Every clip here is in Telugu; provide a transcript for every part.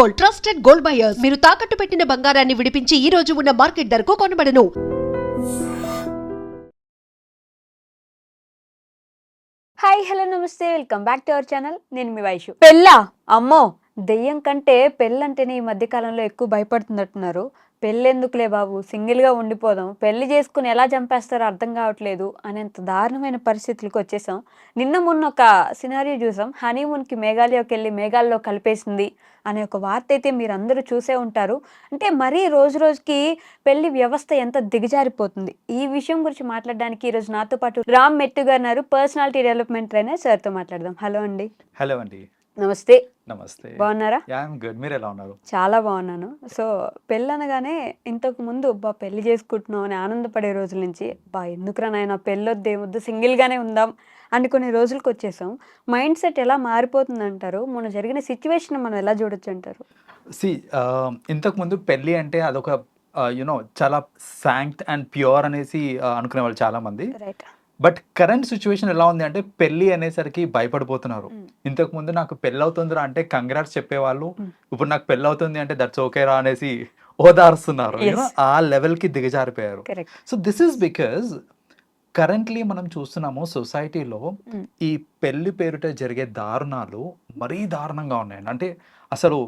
Gold trusted gold buyers. మీరు తాకట్టు పెట్టిన బంగారాన్ని విడిపించి ఈ రోజు ఉన్న మార్కెట్ ధరకు కొనబడను. హాయ్ హలో నమస్తే. Welcome back to our channel నేను మీ వైషు. పెళ్ళా? అమ్మో దెయ్యం కంటే పెళ్ళంటేనే ఈ మధ్య కాలంలో ఎక్కువ భయపడుతున్నట్టున్నారు. పెళ్ళెందుకులే బాబు? సింగిల్గా ఉండిపోదాం. పెళ్ళి చేసుకుని ఎలా చంపేస్తారో అర్థం కావట్లేదు అనేంత దారుణమైన పరిస్థితులకు వచ్చేసాం. నిన్న మొన్న ఒక సినారియో చూసాం. హనీమూన్కి మేఘాలయకి వెళ్ళి మేఘాల్లో కలిపేసింది అనే ఒక వార్త అయితే మీరు అందరూ చూసే ఉంటారు. అంటే మరీ రోజు రోజుకి పెళ్ళి వ్యవస్థ ఎంత దిగజారిపోతుంది? ఈ విషయం గురించి మాట్లాడడానికి ఈరోజు నాతో పాటు రామ్ మెట్టు గారు పర్సనాలిటీ డెవలప్మెంట్ ట్రైనర్ సార్తో మాట్లాడదాం. హలో అండి. హలో అండి. నమస్తే. నమస్తే. బాగున్నారా? గుడ్ మీరు ఎలా ఉన్నారు? చాలా బాగున్నాను. సో పెళ్ళి అనగానే ఇంతకు ముందు బా పెళ్ళి చేసుకుంటున్నాం అని ఆనందపడే రోజుల నుంచి బా ఎందుకురా నాయన పెళ్ళొద్దు ఏమొద్దు సింగిల్గానే ఉందాం అనుకునే రోజులకు వచ్చేసాం. మైండ్ సెట్ ఎలా మారిపోతుంది అంటారు మొన్న జరిగిన సిచ్యువేషన్ మనం ఎలా చూడొచ్చు అంటారు సి ఇంతకు ముందు పెళ్ళి అంటే అదొక యునో చాలా శాంక్ట్ అండ్ ప్యూర్ అనేసి uh, అనుకునే వాళ్ళు చాలా మంది. రైట్ బట్ కరెంట్ సిచ్యువేషన్ ఎలా ఉంది అంటే పెళ్ళి అనేసరికి భయపడిపోతున్నారు. ఇంతకు ముందు నాకు పెళ్ళి అవుతుందిరా అంటే కంగ్రాట్స్ చెప్పేవాళ్ళు. ఇప్పుడు నాకు పెళ్ళి అవుతుంది అంటే దట్స్ ఓకే రా అనేసి ఓదారుస్తున్నారు. ఆ లెవెల్కి దిగజారిపోయారు so this is because currently మనం చూస్తున్నాము సొసైటీలో. ఈ పెళ్ళి పేరుట జరిగే దారుణాలు మరీ దారుణంగా ఉన్నాయండి. అంటే అసలు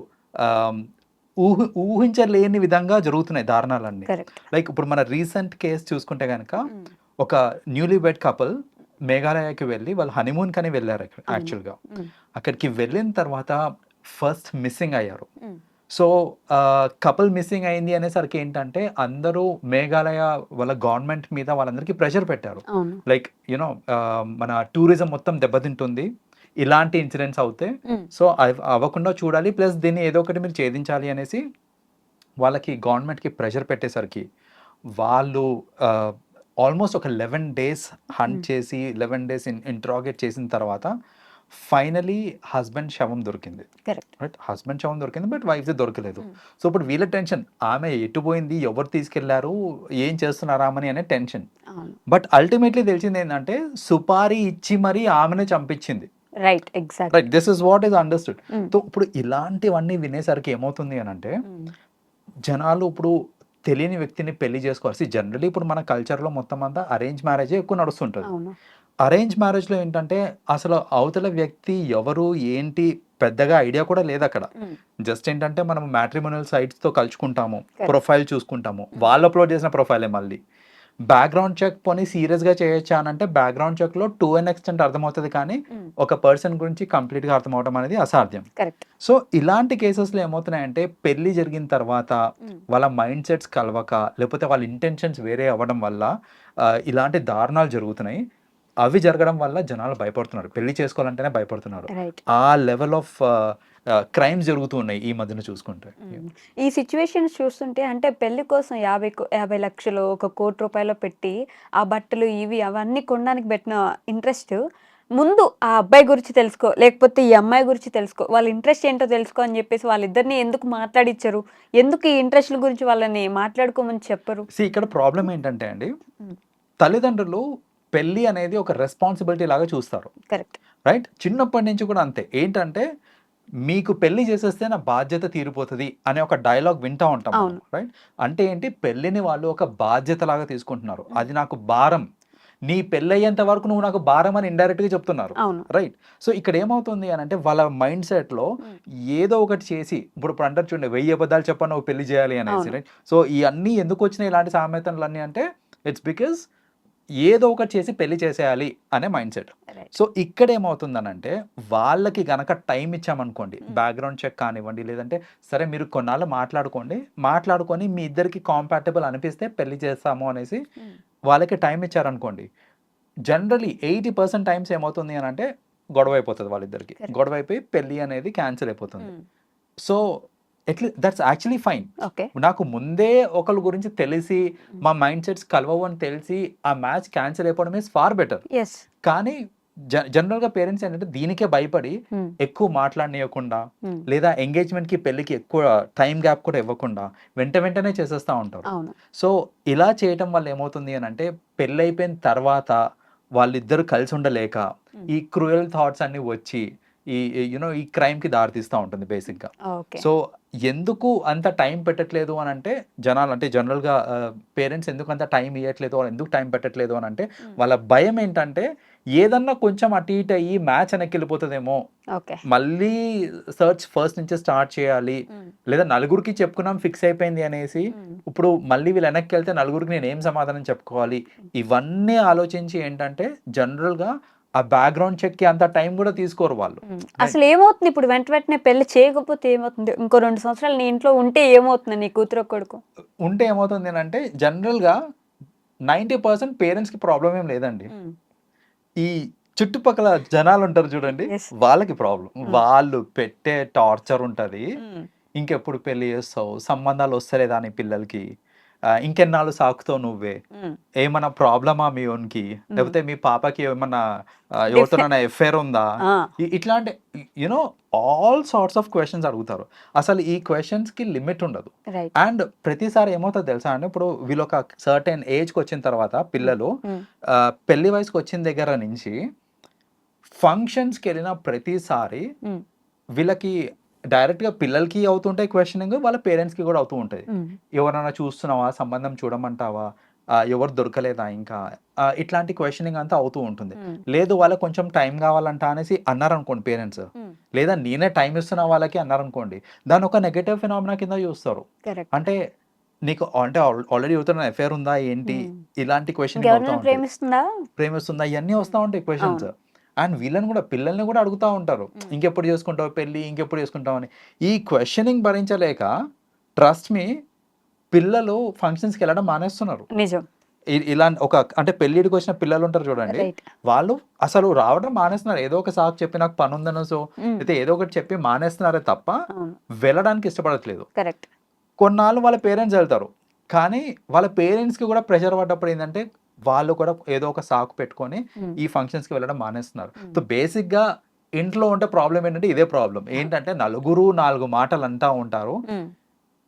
ఊహ ఊహించలేని విధంగా జరుగుతున్నాయి దారుణాలన్నీ. లైక్ ఇప్పుడు మన రీసెంట్ కేసు చూసుకుంటే కనుక ఒక న్యూలీ బెడ్ కపుల్ మేఘాలయకి వెళ్ళి వాళ్ళు హనీమూన్ కని వెళ్ళారు యాక్చువల్గా అక్కడికి వెళ్ళిన తర్వాత ఫస్ట్ మిస్సింగ్ అయ్యారు. సో కపుల్ మిస్సింగ్ అయింది అనేసరికి ఏంటంటే అందరూ మేఘాలయ వాళ్ళ గవర్నమెంట్ మీద వాళ్ళందరికీ ప్రెషర్ పెట్టారు. లైక్ యునో మన టూరిజం మొత్తం దెబ్బతింటుంది. ఇలాంటి ఇన్సిడెంట్స్ అవుతే సో అవ్- అవ్వకుండా చూడాలి ప్లస్ దీన్ని ఏదో ఒకటి మీరు ఛేదించాలి అనేసి వాళ్ళకి గవర్నమెంట్కి ప్రెషర్ పెట్టేసరికి వాళ్ళు ఆల్మోస్ట్ ఒక లెవెన్ డేస్ హంట్. చేసి లెవెన్ డేస్ ఇంట్రాగేట్ చేసిన తర్వాత ఫైనలీ హస్బెండ్ శవం దొరికింది. రైట్? హస్బెండ్ శవం దొరికింది బట్ వైఫ్ దొరకలేదు. సో ఇప్పుడు వీళ్ళ టెన్షన్ ఆమె ఎటు పోయింది ఎవరు తీసుకెళ్ళారు ఏం చేస్తున్నారా అని అనే టెన్షన్. బట్ అల్టిమేట్లీ తెలిసింది ఏంటంటే సుపారీ ఇచ్చి మరీ ఆమెనే చంపించింది. Right exact right this is what is understood. So ఇప్పుడు ఇలాంటివన్నీ వినేసరికి ఏమవుతుంది అని అంటే జనాలు ఇప్పుడు తెలియని వ్యక్తిని పెళ్ళి చేసుకోవాలి. జనరలీ ఇప్పుడు మన కల్చర్లో మొత్తం అంతా అరేంజ్ మ్యారేజే ఎక్కువ నడుస్తుంటుంది. అరేంజ్ మ్యారేజ్లో ఏంటంటే అసలు అవతల వ్యక్తి ఎవరు ఏంటి పెద్దగా ఐడియా కూడా లేదు అక్కడ. జస్ట్ ఏంటంటే మనం మ్యాట్రిమోనల్ సైట్స్తో Correct. ప్రొఫైల్ చూసుకుంటాము. వాళ్ళు అప్లోడ్ చేసిన ప్రొఫైలే మళ్ళీ. బ్యాక్గ్రౌండ్ చెక్ పోనీ సీరియస్గా చేయొచ్చా అని అంటే బ్యాక్గ్రౌండ్ చెక్లో టూ అండ్ ఎక్స్టెంట్ అర్థమవుతుంది కానీ Mm. ఒక పర్సన్ గురించి కంప్లీట్గా అర్థమవడం అనేది అసాధ్యం. సో ఇలాంటి కేసెస్లో ఏమవుతున్నాయంటే పెళ్ళి జరిగిన తర్వాత వాళ్ళ మైండ్ సెట్స్ కలవక లేకపోతే వాళ్ళ ఇంటెన్షన్స్ వేరే అవ్వడం వల్ల ఇలాంటి దారుణాలు జరుగుతున్నాయి. అవి జరగడం వల్ల జనాలు భయపడుతున్నారు. పెళ్ళి చేసుకోవాలంటేనే భయపడుతున్నారు. ఆ లెవెల్ ఆఫ్ క్రైమ్స్ జరుగుతూ ఉన్నాయి ఈ మధ్యన చూసుకుంటే. ఈ సిచ్యువేషన్స్ చూస్తుంటే అంటే పెళ్ళి కోసం యాభై యాభై లక్షలు ఒక కోటి రూపాయలు పెట్టి ఆ బట్టలు ఇవి అవన్నీ కొనడానికి పెట్టిన ఇంట్రెస్ట్ ముందు ఆ అబ్బాయి గురించి తెలుసుకో లేకపోతే ఈ అమ్మాయి గురించి తెలుసుకో వాళ్ళ ఇంట్రెస్ట్ ఏంటో తెలుసుకో అని చెప్పేసి వాళ్ళిద్దరిని ఎందుకు మాట్లాడిచ్చారు? ఎందుకు ఈ ఇంట్రెస్ట్ల గురించి వాళ్ళని మాట్లాడుకోమని చెప్పరు? ఇక్కడ ప్రాబ్లం ఏంటంటే అండి. తల్లిదండ్రులు పెళ్ళి అనేది ఒక రెస్పాన్సిబిలిటీ లాగా చూస్తారు. కరెక్ట్. రైట్ చిన్నప్పటి నుంచి కూడా అంతే. ఏంటంటే మీకు పెళ్ళి చేసేస్తే నా బాధ్యత తీరిపోతుంది అనే ఒక డైలాగ్ వింటా ఉంటాం. రైట్ అంటే ఏంటి పెళ్ళిని వాళ్ళు ఒక బాధ్యత లాగా తీసుకుంటున్నారు. అది నాకు భారం నీ పెళ్ళి అయ్యేంత వరకు నువ్వు నాకు భారం అని ఇండైరెక్ట్గా చెప్తున్నారు రైట్ సో ఇక్కడ ఏమవుతుంది అని అంటే వాళ్ళ మైండ్ సెట్లో Mm. ఏదో ఒకటి చేసి ఇప్పుడు ఇప్పుడు అంటారు చూడండి వెయ్యి అబద్ధాలు చెప్పని నువ్వు పెళ్ళి చేయాలి అనేసి. రైట్ సో ఇవన్నీ ఎందుకు వచ్చినాయి ఇలాంటి సామెతలు అన్నీ అంటే ఇట్స్ బికాస్ ఏదో ఒకటి చేసి పెళ్ళి చేసేయాలి అనే మైండ్ సెట్. సో ఇక్కడ ఏమవుతుందనంటే వాళ్ళకి గనక టైం ఇచ్చామనుకోండి. బ్యాక్గ్రౌండ్ చెక్ కానివ్వండి లేదంటే సరే మీరు కొన్నాళ్ళు మాట్లాడుకోండి మాట్లాడుకొని మీ ఇద్దరికి కాంపాటబుల్ అనిపిస్తే పెళ్ళి చేస్తాము అనేసి వాళ్ళకి టైం ఇచ్చారనుకోండి జనరలీ ఎయిటీ పర్సెంట్ టైమ్స్ ఏమవుతుంది అని అంటే గొడవ అయిపోతుంది వాళ్ళిద్దరికి. గొడవ అయిపోయి పెళ్ళి అనేది క్యాన్సిల్ అయిపోతుంది. సో ఎట్లా దట్స్ యాక్చువల్లీ ఫైన్ నాకు ముందే ఒకరి గురించి తెలిసి మా మైండ్ సెట్స్ కలవవు అని తెలిసి ఆ మ్యాచ్ క్యాన్సిల్ అయిపోవడం ఇస్ ఫార్ బెటర్ కానీ జ- జనరల్గా పేరెంట్స్ ఏంటంటే దీనికే భయపడి ఎక్కువ మాట్లాడనీయకుండా లేదా ఎంగేజ్మెంట్కి పెళ్ళికి ఎక్కువ టైం గ్యాప్ కూడా ఇవ్వకుండా వెంట వెంటనే చేసేస్తూ ఉంటారు. సో ఇలా చేయటం వల్ల ఏమవుతుంది అని అంటే పెళ్ళి అయిపోయిన తర్వాత వాళ్ళిద్దరు కలిసి ఉండలేక Hmm. ఈ క్రూయల్ థాట్స్ అన్ని వచ్చి ఈ యూనో ఈ క్రైమ్కి దారితీస్తూ ఉంటుంది బేసిక్గా ఓకే. సో ఎందుకు అంత టైం పెట్టట్లేదు అని అంటే జనాలు అంటే జనరల్గా పేరెంట్స్ ఎందుకు అంత టైం ఇవ్వట్లేదు ఎందుకు టైం పెట్టట్లేదు అని అంటే వాళ్ళ భయం ఏంటంటే ఏదన్నా కొంచెం అటు ఇటు అయ్యి మ్యాచ్ వెనక్కి వెళ్ళిపోతుందేమో. మళ్ళీ సర్చ్ ఫస్ట్ నుంచి స్టార్ట్ చేయాలి. లేదా నలుగురికి చెప్పుకున్నాం ఫిక్స్ అయిపోయింది అనేసి ఇప్పుడు మళ్ళీ వీళ్ళు వెనక్కి వెళ్తే నలుగురికి నేను ఏం సమాధానం చెప్పుకోవాలి? ఇవన్నీ ఆలోచించి ఏంటంటే జనరల్గా ఆ బ్యాక్గ్రౌండ్ చెక్కి అంత టైం కూడా తీసుకోరు వాళ్ళు. అసలు ఏమవుతుంది ఇప్పుడు వెంట వెంటనే పెళ్ళి చేయకపోతే ఏమవుతుంది? ఇంకో రెండు సంవత్సరాలు నీ ఇంట్లో ఉంటే ఏమవుతుంది నీ కూతురు కొడుకు? ఉంటే ఏమవుతుంది అంటే జనరల్గా నైంటీ పర్సెంట్ పేరెంట్స్కి ప్రాబ్లం ఏం లేదండి. ఈ చుట్టుపక్కల జనాలు ఉంటారు చూడండి. వాళ్ళకి ప్రాబ్లం వాళ్ళు పెట్టే టార్చర్ ఉంటుంది. ఇంకెప్పుడు పెళ్ళి చేస్తావు? సంబంధాలు వస్తలేదా నీ పిల్లలకి? ఇంకెన్నాళ్ళు సాకుతావు నువ్వే? ఏమన్నా ప్రాబ్లమా మీ ఓన్కి? లేకపోతే మీ పాపకి ఏమన్నా ఎవరితోనైనా ఎఫ్ఐఆర్ ఉందా? ఇట్లాంటి you know all sorts of questions అడుగుతారు. అసలు ఈ క్వశ్చన్స్కి లిమిట్ ఉండదు. అండ్ ప్రతిసారి ఏమవుతుందో తెలుసా అండి? ఇప్పుడు వీళ్ళు ఒక సర్టెన్ ఏజ్కి వచ్చిన తర్వాత పిల్లలు పెళ్ళి వయసుకి వచ్చిన దగ్గర నుంచి ఫంక్షన్స్కి వెళ్ళిన ప్రతిసారి వీళ్ళకి డైరెక్ట్గా పిల్లలకి అవుతుంటాయి క్వశ్చనింగ్ వాళ్ళ పేరెంట్స్కి కూడా అవుతూ ఉంటాయి. ఎవరైనా చూస్తున్నావా? సంబంధం చూడమంటావా? ఎవరు దొరకలేదా ఇంకా? ఇట్లాంటి క్వశ్చనింగ్ అంతా అవుతూ ఉంటుంది. లేదు వాళ్ళకి కొంచెం టైం కావాలంట అనేసి అన్నారనుకోండి పేరెంట్స్ లేదా నేనే టైం ఇస్తున్నా వాళ్ళకి అన్నారనుకోండి దాని ఒక నెగటివ్ ఫినామినా కింద చూస్తారు. అంటే నీకు అంటే ఆల్రెడీ అవుతున్న ఎఫైర్ ఉందా? ఏంటి. ఇలాంటి క్వశ్చన్ ప్రేమిస్తుందా? ఇవన్నీ వస్తూ ఉంటాయి క్వశ్చన్స్ అండ్ వీళ్ళని కూడా పిల్లల్ని కూడా అడుగుతూ ఉంటారు. ఇంకెప్పుడు చేసుకుంటావు పెళ్ళి ఇంకెప్పుడు చేసుకుంటావు అని. ఈ క్వశ్చనింగ్ భరించలేక ట్రస్ట్ మీ పిల్లలు ఫంక్షన్స్కి వెళ్ళడం మానేస్తున్నారు. నిజం. ఇలా ఒక అంటే పెళ్ళిడికి వచ్చిన పిల్లలు ఉంటారు చూడండి. వాళ్ళు అసలు రావడం మానేస్తున్నారు. ఏదో ఒక సాకు చెప్పి నాకు పని ఉందనో అయితే ఏదో ఒకటి చెప్పి మానేస్తున్నారే తప్ప వెళ్ళడానికి ఇష్టపడట్లేదు. కొన్నాళ్ళు వాళ్ళ పేరెంట్స్ వెళ్తారు. కానీ వాళ్ళ పేరెంట్స్కి కూడా ప్రెషర్ పడ్డప్పుడు ఏంటంటే వాళ్ళు కూడా ఏదో ఒక సాకు పెట్టుకొని ఈ ఫంక్షన్స్కి వెళ్ళడం మానేస్తున్నారు. సో బేసిక్గా ఇంట్లో ఉంటే ప్రాబ్లం ఏంటంటే ఇదే ప్రాబ్లం ఏంటంటే నలుగురు నాలుగు మాటలు అంటా ఉంటారు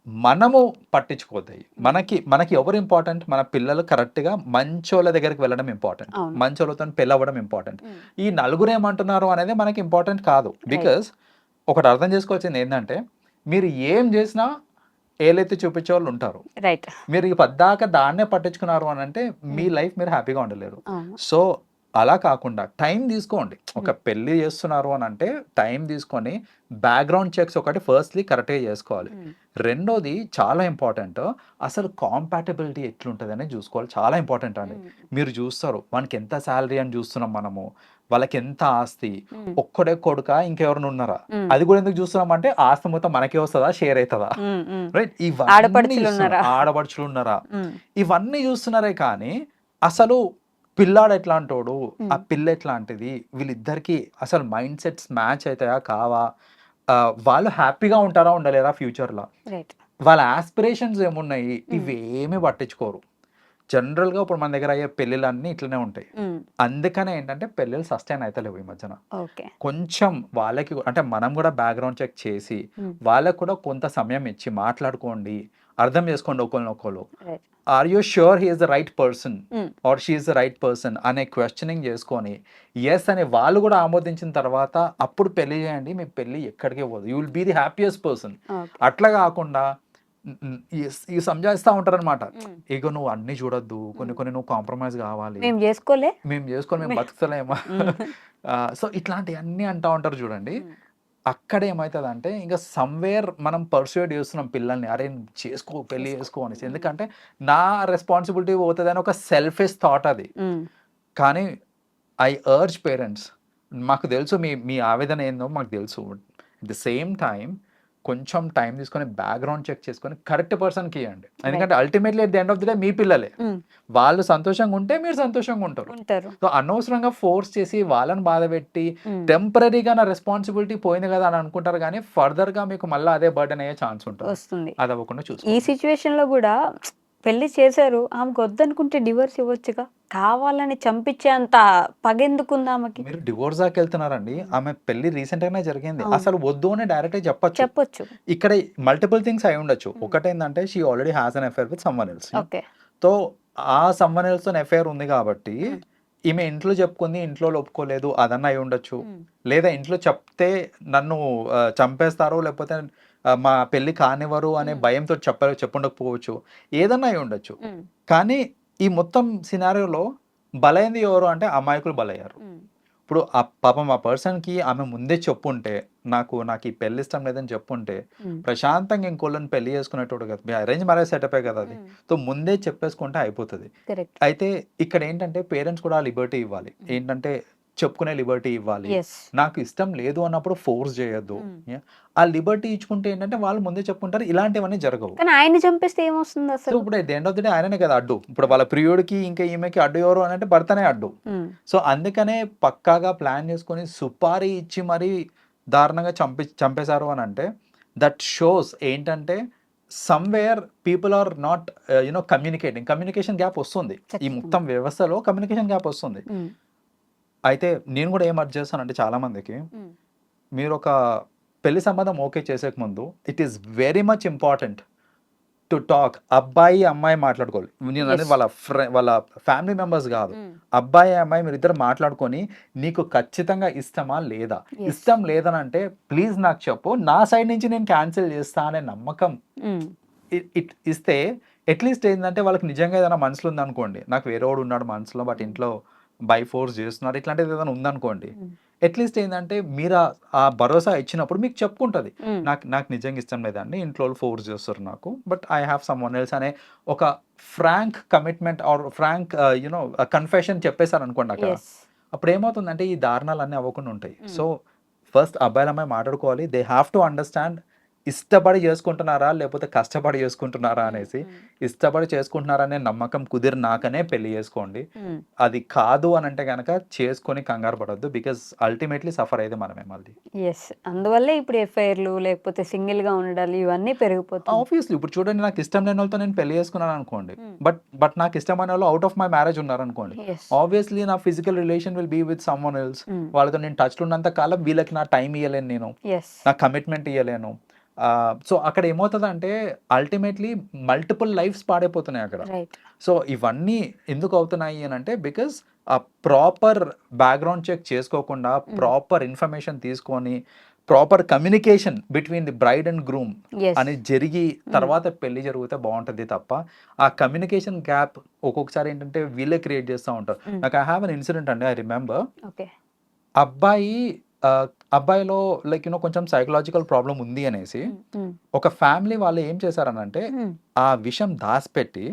మనము పట్టించుకోతాయి మనకి మనకి ఎవరు ఇంపార్టెంట్ మన పిల్లలు కరెక్ట్గా మంచోళ్ళ దగ్గరికి వెళ్ళడం ఇంపార్టెంట్. మంచోళ్ళతో పెళ్ళవడం ఇంపార్టెంట్ ఈ నలుగురు ఏమంటున్నారు అనేది మనకి ఇంపార్టెంట్ కాదు. బికాస్ ఒకటి అర్థం చేసుకోవాల్సింది ఏంటంటే మీరు ఏం చేసినా ఏలైతే చూపించే వాళ్ళు ఉంటారు. రైట్ మీరు ఈ పద్దాక దాన్నే పట్టించుకున్నారు అని అంటే మీ లైఫ్ మీరు హ్యాపీగా ఉండలేరు. సో అలా కాకుండా టైం తీసుకోండి. ఒక పెళ్ళి చేస్తున్నారు అని అంటే టైం తీసుకొని బ్యాక్గ్రౌండ్ చెక్స్ ఒకటి ఫస్ట్లీ కరెక్ట్గా చేసుకోవాలి. రెండోది చాలా ఇంపార్టెంట్ అసలు కాంపాటబిలిటీ ఎట్లుంటుంది అనేది చూసుకోవాలి. చాలా ఇంపార్టెంట్ అండి. మీరు చూస్తారు వానికి ఎంత శాలరీ అని చూస్తున్నాం మనము. వాళ్ళకి ఎంత ఆస్తి ఒక్కడే కొడుక ఇంకెవరైనా ఉన్నారా? అది కూడా ఎందుకు చూస్తున్నాం అంటే ఆస్తి మొత్తం మనకే వస్తుందా షేర్ అవుతుందా? రైట్ ఇవన్నీ ఆడపడుచులు. ఉన్నారా? ఇవన్నీ చూస్తున్నారే కానీ అసలు పిల్లాడు ఎట్లాంటోడు? ఆ పిల్ల ఎట్లాంటిది? వీళ్ళిద్దరికి అసలు మైండ్ సెట్స్ మ్యాచ్ అవుతాయా కావా? వాళ్ళు హ్యాపీగా ఉంటారా ఉండలేరా ఫ్యూచర్లో? వాళ్ళ ఆస్పిరేషన్స్ ఏమున్నాయి? ఇవేమీ పట్టించుకోరు. జనరల్గా ఇప్పుడు మన దగ్గర అయ్యే పెళ్ళిళ్ళన్నీ ఇట్లనే ఉంటాయి. అందుకనే ఏంటంటే పెళ్ళిళ్ళు సస్టైన్ అవుతలేవు ఈ మధ్యన. కొంచెం వాళ్ళకి అంటే మనం కూడా బ్యాక్గ్రౌండ్ చెక్ చేసి. వాళ్ళకు కూడా కొంత సమయం ఇచ్చి మాట్లాడుకోండి అర్థం చేసుకోండి ఒకరినొకరు right are you sure he is the right person or she is the right person అనే క్వశ్చనింగ్ చేసుకొని ఎస్ అని వాళ్ళు కూడా ఆమోదించిన తర్వాత అప్పుడు పెళ్ళి చేయండి మీ పెళ్ళి ఎక్కడికి పోదు. You will be the happiest person అట్లా కాకుండా ఈ- సంజాయిస్తూ ఉంటారనమాట ఇక నువ్వు అన్ని చూడొద్దు. కొన్ని కొన్ని నువ్వు కాంప్రమైజ్ కావాలి. మేము చేసుకోలే. మేము. చేసుకొని మేము. బతుకుతలేమా సో ఇట్లాంటివన్నీ అంటా ఉంటారు చూడండి. అక్కడ ఏమవుతుంది అంటే ఇంకా సమ్వేర్ మనం పర్సువేట్ చేస్తున్నాం పిల్లల్ని. అరే చేసుకో పెళ్ళి చేసుకో. అనేసి. ఎందుకంటే నా రెస్పాన్సిబిలిటీ పోతుంది అని ఒక సెల్ఫిష్ థాట్ అది. కానీ ఐ అర్జ్ పేరెంట్స్ మాకు తెలుసు మీ మీ ఆవేదన ఏందో మాకు తెలుసు. అట్ ద సేమ్ టైం కొంచెం టైం తీసుకొని బ్యాక్గ్రౌండ్ చెక్ చేసుకొని కరెక్ట్ పర్సన్కి ఇవ్వండి ఎందుకంటే ultimately at the end of the day మీ పిల్లలే. వాళ్ళు సంతోషంగా ఉంటే మీరు సంతోషంగా ఉంటారు. సో అనవసరంగా ఫోర్స్ చేసి వాళ్ళని బాధ పెట్టి. టెంపరీగా నా రెస్పాన్సిబిలిటీ పోయింది కదా అని అనుకుంటారు కానీ ఫర్దర్గా మీకు మళ్ళీ అదే బర్డెన్ అయ్యే ఛాన్స్ ఉంటుంది. అది అవ్వకుండా ఈ చూసుకో సిచ్యువేషన్లో కూడా పెళ్ళి చేశారు. ఆమెకు వద్దనుకుంటే డివోర్స్ ఇవ్వచ్చుగా. కావాలని చంపించే అంత పగెందుకుంది ఆమెకి మీరు డివోర్స్ దాకా వెళ్తున్నారండి. ఆమె పెళ్ళి రీసెంట్ గానే జరిగింది. అసలు వద్దు అని డైరెక్ట్ చెప్పొచ్చు. చెప్పొచ్చు. ఇక్కడ మల్టిపుల్ థింగ్స్ అయి ఉండొచ్చు. ఒకటేంటంటే she already has an affair with someone else. Okay. So ఆ సమ్మన్ ఎల్స్ ఎఫైర్ ఉంది కాబట్టి ఈమె ఇంట్లో చెప్పుకుంది ఇంట్లో ఒప్పుకోలేదు అదన్నా అయి ఉండొచ్చు. లేదా ఇంట్లో చెప్తే నన్ను చంపేస్తారు లేకపోతే మా పెళ్ళి కానివ్వరు అనే. భయంతో చెప్ప చెప్పుండకపోవచ్చు. ఏదన్నా అయి ఉండొచ్చు. కానీ ఈ మొత్తం సినారియోలో బలైంది ఎవరు అంటే అమాయకులు బలయ్యారు. ఇప్పుడు ఆ పాపం ఆ పర్సన్కి ఆమె ముందే చెప్పుంటే నాకు నాకు ఈ పెళ్ళి ఇష్టం లేదని చెప్పుంటే ప్రశాంతంగా ఇంకోళ్ళని పెళ్ళి చేసుకునేటోడు కదా. మీ అరేంజ్ మ్యారేజ్ సెటపే కదా అది. సో ముందే చెప్పేసుకుంటే అయిపోతుంది. అయితే ఇక్కడ ఏంటంటే పేరెంట్స్ కూడా లిబర్టీ ఇవ్వాలి. ఏంటంటే చెప్పుకునే లిబర్టీ ఇవ్వాలి. నాకు ఇష్టం లేదు అన్నప్పుడు ఫోర్స్ చేయొద్దు. Yeah. ఆ లిబర్టీ ఇచ్చుకుంటే ఏంటంటే వాళ్ళు ముందే చెప్పుకుంటారు ఇలాంటివన్నీ జరగవు. కానీ ఆయన చంపేస్తే ఏమొస్తుంది అసలు? ఇప్పుడు ఎండ్ ఆఫ్ ది డే ఆయననే కదా అడ్డు. ఇప్పుడు వాళ్ళ ప్రియుడికి ఇంకా ఈమెకి అడ్డు ఎవరు అని అంటే భర్తనే అడ్డు. సో అందుకనే పక్కాగా ప్లాన్ చేసుకొని సుపారీ ఇచ్చి మరీ దారుణంగా చంపి చంపేశారు అని అంటే దట్ షోస్ ఏంటంటే somewhere people are not you know communicating communication gap వస్తుంది. ఈ. మొత్తం వ్యవస్థలో కమ్యూనికేషన్ గ్యాప్ వస్తుంది. ఉమ్, అయితే నేను కూడా ఏం అర్జ్ చేస్తానంటే చాలా మందికి మీరు ఒక పెళ్ళి సంబంధం ఓకే చేసేక ముందు it is very much important to talk అబ్బాయి అమ్మాయి మాట్లాడుకోవాలి. నేను అనేది. వాళ్ళ ఫ్రె వాళ్ళ ఫ్యామిలీ మెంబర్స్ కాదు. అబ్బాయి అమ్మాయి మీరు ఇద్దరు మాట్లాడుకొని నీకు ఖచ్చితంగా ఇష్టమా లేదా. ఇష్టం లేదని అంటే ప్లీజ్ నాకు చెప్పు. నా సైడ్ నుంచి నేను క్యాన్సిల్ చేస్తా అనే నమ్మకం ఇట్ ఇస్తే అట్లీస్ట్ ఏంటంటే వాళ్ళకి నిజంగా ఏదైనా మనసులో ఉందనుకోండి. నాకు వేరే వాడు ఉన్నాడు మనసులో బట్ ఇంట్లో బై ఫోర్స్ చేస్తున్నారు ఇట్లాంటిది ఏదైనా ఉందనుకోండి అట్లీస్ట్ ఏంటంటే మీరు ఆ- భరోసా ఇచ్చినప్పుడు మీకు చెప్పుకుంటుంది. నాకు నాకు నిజంగా ఇష్టం లేదండి ఇంట్లో ఫోర్స్ చేస్తారు నాకు but I have someone else అనే ఒక frank commitment or frank you know confession చెప్పేశారు అనుకోండి అక్కడ. అప్పుడు ఏమవుతుందంటే ఈ దారుణాలు అన్నీ అవ్వకుండా ఉంటాయి. సో ఫస్ట్ అబ్బాయిల అమ్మాయి మాట్లాడుకోవాలి దే హ్యావ్ టు అండర్స్టాండ్ ఇష్టపడి చేసుకుంటున్నారా లేకపోతే కష్టపడి చేసుకుంటున్నారా అనేసి ఇష్టపడి చేసుకుంటున్నారా అనే నమ్మకం కుదిరినాకనే పెళ్ళి చేసుకోండి. అది కాదు అని అంటే కనుక చేసుకొని కంగారు పడొద్దు బికాస్ అల్టిమేట్లీ సఫర్ అయ్యేది మనమే మళ్ళీ. ఎస్ అందువల్లే ఇప్పుడు ఎఫ్ఐఆర్లు లేకపోతే సింగిల్గా ఉండాలి ఇవన్నీ పెరిగిపోతాయి ఆబ్వియస్లీ ఇప్పుడు చూడండి నాకు ఇష్టం లేని వాళ్ళతో నేను పెళ్ళి చేసుకున్నాను అనుకోండి. బట్ బట్ నాకు ఇష్టమైన వాళ్ళు అవుట్ ఆఫ్ మై మ్యారేజ్ ఉన్నారనుకోండి. ఎస్ ఆబ్వియస్లీ నా physical relation will be with someone else వాళ్ళతో నేను టచ్లో ఉన్నంత కాలం వీళ్ళకి నా టైం ఇవ్వలేను నేను. నా కమిట్మెంట్ ఇవ్వలేను సో అక్కడ ఏమవుతుంది అంటే అల్టిమేట్లీ మల్టిపుల్ లైఫ్స్ పాడైపోతున్నాయి అక్కడ. సో ఇవన్నీ ఎందుకు అవుతున్నాయి అని అంటే బికాస్ ఆ ప్రాపర్ బ్యాక్గ్రౌండ్ చెక్ చేసుకోకుండా ప్రాపర్ ఇన్ఫర్మేషన్ తీసుకొని proper communication between the bride and groom అని జరిగి తర్వాత పెళ్ళి జరిగితే బాగుంటుంది తప్ప ఆ కమ్యూనికేషన్ గ్యాప్ ఒక్కొక్కసారి ఏంటంటే వీళ్ళే క్రియేట్ చేస్తూ ఉంటారు. నాకు ఐ హ్యావ్ అన్ ఇన్సిడెంట్ అండి ఐ రిమెంబర్ అబ్బాయి అబ్బాయిలో లైక్ యూనో కొంచెం సైకలాజికల్ ప్రాబ్లం ఉంది అనేసి ఒక ఫ్యామిలీ వాళ్ళు ఏం చేశారనంటే ఆ విషయం దాచిపెట్టి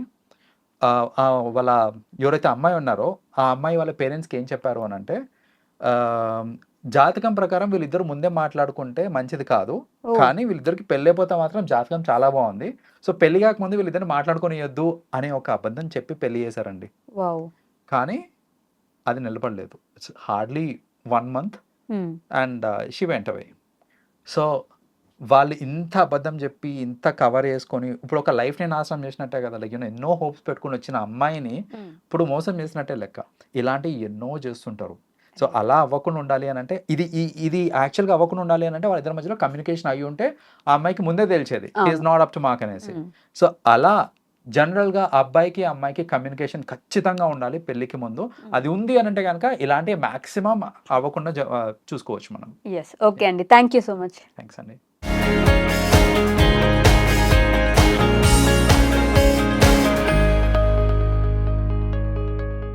ఆ వాళ్ళ ఎవరైతే అమ్మాయి ఉన్నారో ఆ అమ్మాయి వాళ్ళ పేరెంట్స్కి ఏం చెప్పారు అని అంటే జాతకం ప్రకారం వీళ్ళిద్దరు ముందే మాట్లాడుకుంటే మంచిది కాదు. కానీ వీళ్ళిద్దరికి పెళ్ళైపోతే మాత్రం జాతకం చాలా బాగుంది. సో పెళ్ళి కాకముందు వీళ్ళిద్దరు మాట్లాడుకొనియొద్దు అనే ఒక అబద్ధం చెప్పి పెళ్ళి చేశారండి. కానీ అది నిలబడలేదు. It's hardly one month and she went away so వాళ్ళు ఇంత అబద్ధం చెప్పి ఇంత కవర్ చేసుకొని ఇప్పుడు ఒక లైఫ్ని నాశనం చేసినట్టే కదా లైక్ యూనో ఎన్నో హోప్స్ పెట్టుకొని వచ్చిన అమ్మాయిని ఇప్పుడు మోసం చేసినట్టే లెక్క. ఇలాంటివి ఎన్నో చేస్తుంటారు. సో అలా అవ్వకుండా ఉండాలి అని అంటే ఇది ఇది యాక్చువల్గా అవ్వకుండా ఉండాలి అని అంటే వాళ్ళిద్దరి మధ్యలో కమ్యూనికేషన్ అయ్యి ఉంటే ఆ అమ్మాయికి ముందే తెలిసేది. Is. Not up to mark అనేసి. సో అలా జనరల్గా అబ్బాయికి అమ్మాయికి కమ్యూనికేషన్ ఖచ్చితంగా ఉండాలి పెళ్ళికి ముందు. అది ఉంది అని అంటే కనుక ఇలాంటి మ్యాక్సిమం అవ్వకుండా చూసుకోవచ్చు మనం. ఎస్ ఓకే అండి. Thank you so much thanks అండి.